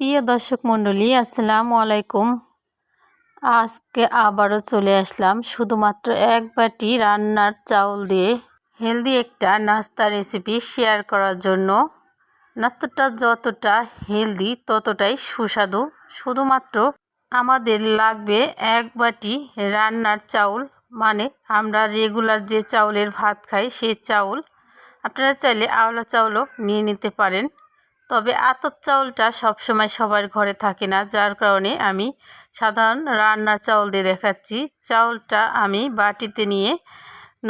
প্রিয় দর্শক মণ্ডলী, আসসালামু আলাইকুম। আজকে আবারও চলে আসলাম শুধুমাত্র এক বাটি রান্নার চাউল দিয়ে হেলদি একটা নাস্তা রেসিপি শেয়ার করার জন্য। নাস্তাটা যতটা হেলদি ততটাই সুস্বাদু। শুধুমাত্র আমাদের লাগবে এক বাটি রান্নার চাউল মানে আমরা রেগুলার যে চাউলের ভাত খাই সেই চাউল। আপনারা চাইলে আওলা চাউলও নিয়ে নিতে পারেন। তবে আতপ চাউলটা সবসময় সবার ঘরে থাকে না, যার কারণে আমি সাধারণ রান্নার চাউল দিয়ে দেখাচ্ছি। চাউলটা আমি বাটিতে নিয়ে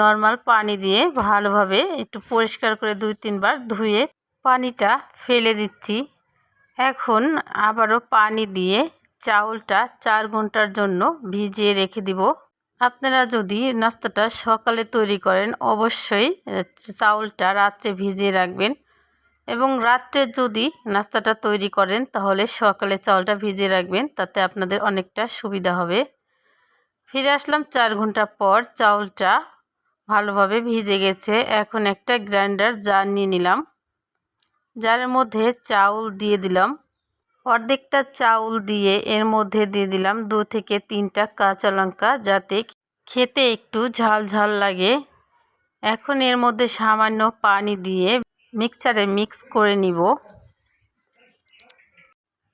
নর্মাল পানি দিয়ে ভালোভাবে একটু পরিষ্কার করে দুই তিনবার ধুয়ে পানিটা ফেলে দিচ্ছি। এখন আবারও পানি দিয়ে চাউলটা চার ঘণ্টার জন্য ভিজিয়ে রেখে দিব। আপনারা যদি নাস্তাটা সকালে তৈরি করেন, অবশ্যই চাউলটা রাত্রে ভিজিয়ে রাখবেন। এবং রাত্রে যদি নাস্তাটা তৈরি করেন, তাহলে সকালে চাউলটা ভিজিয়ে রাখবেন, তাতে আপনাদের অনেকটা সুবিধা হবে। ফিরে আসলাম চার ঘণ্টা পর চাউলটা ভালোভাবে ভিজে গেছে। এখন একটা গ্রাইন্ডার জার নিয়ে নিলাম। জারের মধ্যে চাউল দিয়ে দিলাম। অর্ধেকটা চাউল দিয়ে এর মধ্যে দিয়ে দিলাম দু থেকে তিনটা কাঁচা লঙ্কা, যাতে খেতে একটু ঝাল ঝাল লাগে। এখন এর মধ্যে সামান্য পানি দিয়ে মিক্সারে মিক্স করে নিব।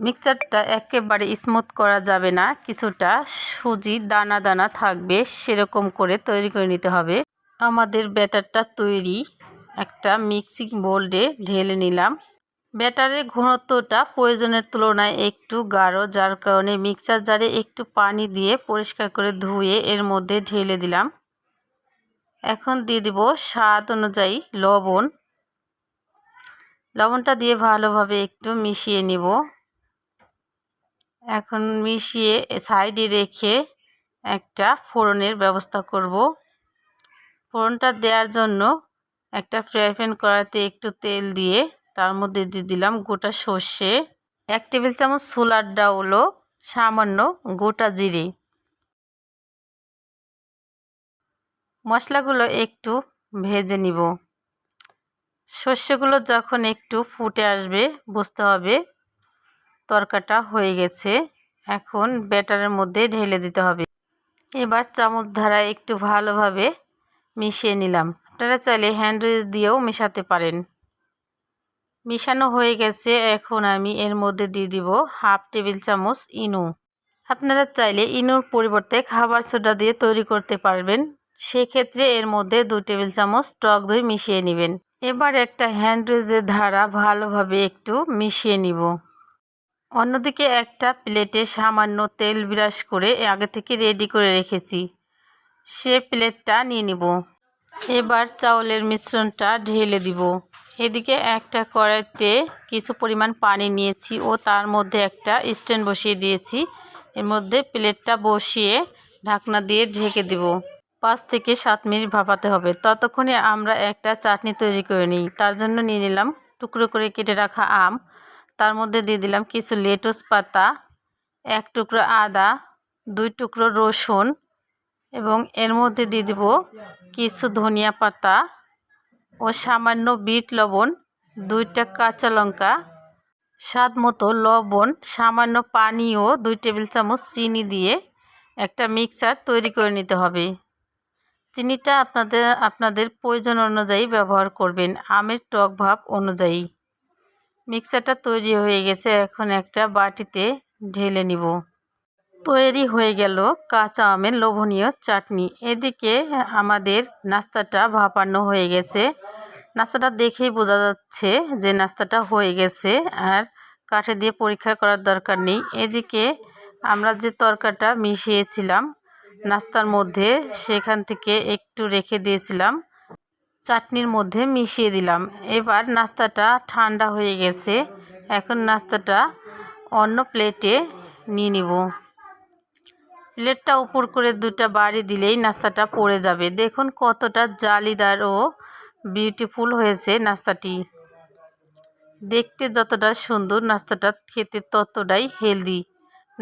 মিক্সচারটা একেবারে স্মুথ করা যাবে না, কিছুটা সুজি, দানা দানা থাকবে, সেরকম করে তৈরি করে নিতে হবে। আমাদের ব্যাটারটা তৈরি, একটা মিক্সিং বোল্ডে ঢেলে নিলাম। ব্যাটারের ঘনত্বটা প্রয়োজনের তুলনায় একটু গাঢ়, যার কারণে মিক্সার জারে একটু পানি দিয়ে পরিষ্কার করে ধুয়ে এর মধ্যে ঢেলে দিলাম। এখন দিয়ে দিব স্বাদ অনুযায়ী লবণ। লবণটা দিয়ে ভালোভাবে একটু মিশিয়ে নিব। এখন মিশিয়ে সাইডে রেখে একটা ফোড়নের ব্যবস্থা করব। ফোড়নটা দেওয়ার জন্য একটা ফ্রাই প্যান কড়াতে একটু তেল দিয়ে তার মধ্যে দিয়ে দিলাম গোটা সর্ষে। এক টেবিল চামচ সোলার ডাউলও সামান্য গোটা জিরে। মশলাগুলো একটু ভেজে নিব। শস্যগুলো যখন একটু ফুটে আসবে, বুঝতে হবে, তরকাটা হয়ে গেছে। এখন ব্যাটারের মধ্যে ঢেলে দিতে হবে। এবার চামচ ধারা একটু ভালোভাবে মিশিয়ে নিলাম। আপনারা চাইলে হ্যান্ড দিয়েও মেশাতে পারেন। মিশানো হয়ে গেছে, এখন আমি এর মধ্যে দিয়ে দিব হাফ টেবিল চামচ ইনু। আপনারা চাইলে ইনুর পরিবর্তে খাবার সোডা দিয়ে তৈরি করতে পারবেন। সেক্ষেত্রে এর মধ্যে দু টেবিল চামচ টক দই মিশিয়ে নেবেন। এবার একটা হ্যান্ড রুজের ধারা ভালোভাবে একটু মিশিয়ে নিব। অন্যদিকে একটা প্লেটে সামান্য তেল ব্রাশ করে আগে থেকে রেডি করে রেখেছি। সে প্লেটটা নিয়ে নিব। এবার চাউলের মিশ্রণটা ঢেলে দিব। এদিকে একটা কড়াইতে কিছু পরিমাণ পানি নিয়েছি ও তার মধ্যে একটা স্ট্যান্ড বসিয়ে দিয়েছি। এর মধ্যে প্লেটটা বসিয়ে ঢাকনা দিয়ে ঢেকে দিব। পাঁচ থেকে সাত মিনিট ভাপাতে হবে। ততক্ষণে আমরা একটা চাটনি তৈরি করে নিই। তার জন্য নিয়ে নিলাম টুকরো করে কেটে রাখা আম। তার মধ্যে দিয়ে দিলাম কিছু লেটুস পাতা, এক টুকরো আদা, দুই টুকরো রসুন এবং এর মধ্যে দিয়ে দিব কিছু ধনিয়া পাতা ও সামান্য বিট লবণ, দুইটা কাঁচা লঙ্কা, স্বাদ মতো লবণ, সামান্য পানি ও দুই টেবিল চামচ চিনি দিয়ে একটা মিক্সার তৈরি করে নিতে হবে। চিনিটা আপনাদের আপনাদের প্রয়োজন অনুযায়ী ব্যবহার করবেন। আমের টক ভাব অনুযায়ী। মিক্সারটা তৈরি হয়ে গেছে। এখন একটা বাটিতে ঢেলে নিব। তৈরি হয়ে গেল কাঁচা আমের লোভনীয় চাটনি। এদিকে আমাদের নাস্তাটা ভাপানো হয়ে গেছে। নাস্তাটা দেখেই বোঝা যাচ্ছে যে নাস্তাটা হয়ে গেছে আর কাঠে দিয়ে পরীক্ষা করার দরকার নেই। এদিকে আমরা যে তরকাটা মিশিয়েছিলাম নাস্তার মধ্যে সেখান থেকে একটু রেখে দিয়েছিলাম। চাটনির মধ্যে মিশিয়ে দিলাম। এবার নাস্তাটা ঠান্ডা হয়ে গেছে। এখন নাস্তাটা অন্য প্লেটে নিয়ে নিব। প্লেটটা উপর করে দুটা বাড়ি দিলেই নাস্তাটা পড়ে যাবে। দেখুন কতটা জালিদার ও বিউটিফুল হয়েছে নাস্তাটি। দেখতে যতটা সুন্দর, নাস্তাটা খেতে ততটাই হেলদি।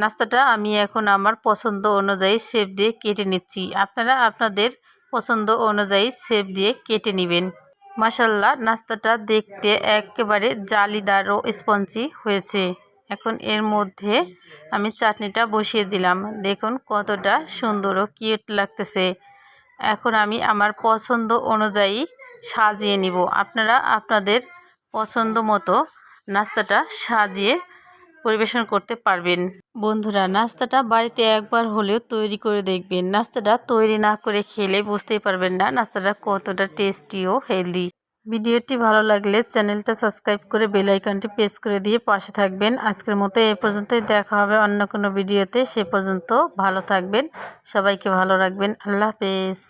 নাস্তাটা আমি এখন আমার পছন্দ অনুযায়ী শেপ দিয়ে কেটে নিচ্ছি। আপনারা আপনাদের পছন্দ অনুযায়ী শেপ দিয়ে কেটে নেবেন। মাসাল্লাহ নাস্তাটা দেখতে একেবারে জালিদার ও স্পঞ্জি হয়েছে। এখন এর মধ্যে আমি চাটনিটা বসিয়ে দিলাম। দেখুন কতটা সুন্দর ও কিউট লাগতেছে। এখন আমি আমার পছন্দ অনুযায়ী সাজিয়ে নিব। আপনারা আপনাদের পছন্দ মতো নাস্তাটা সাজিয়ে পরিবেশন করতে পারবেন। বন্ধুরা, নাস্তাটা বাড়িতে একবার হলেও তৈরি করে দেখবেন। নাস্তাটা তৈরি না করে খেলে বুঝতেই পারবেন না নাস্তাটা কতটা টেস্টি ও হেলদি ভিডিওটি ভালো লাগলে চ্যানেলটা সাবস্ক্রাইব করে বেল আইকনটি প্রেস করে দিয়ে পাশে থাকবেন। আজকের মতো এ পর্যন্তই, দেখা হবে অন্য কোনো ভিডিওতে। সে পর্যন্ত ভালো থাকবেন, সবাইকে ভালো রাখবেন। আল্লাহ হাফেজ।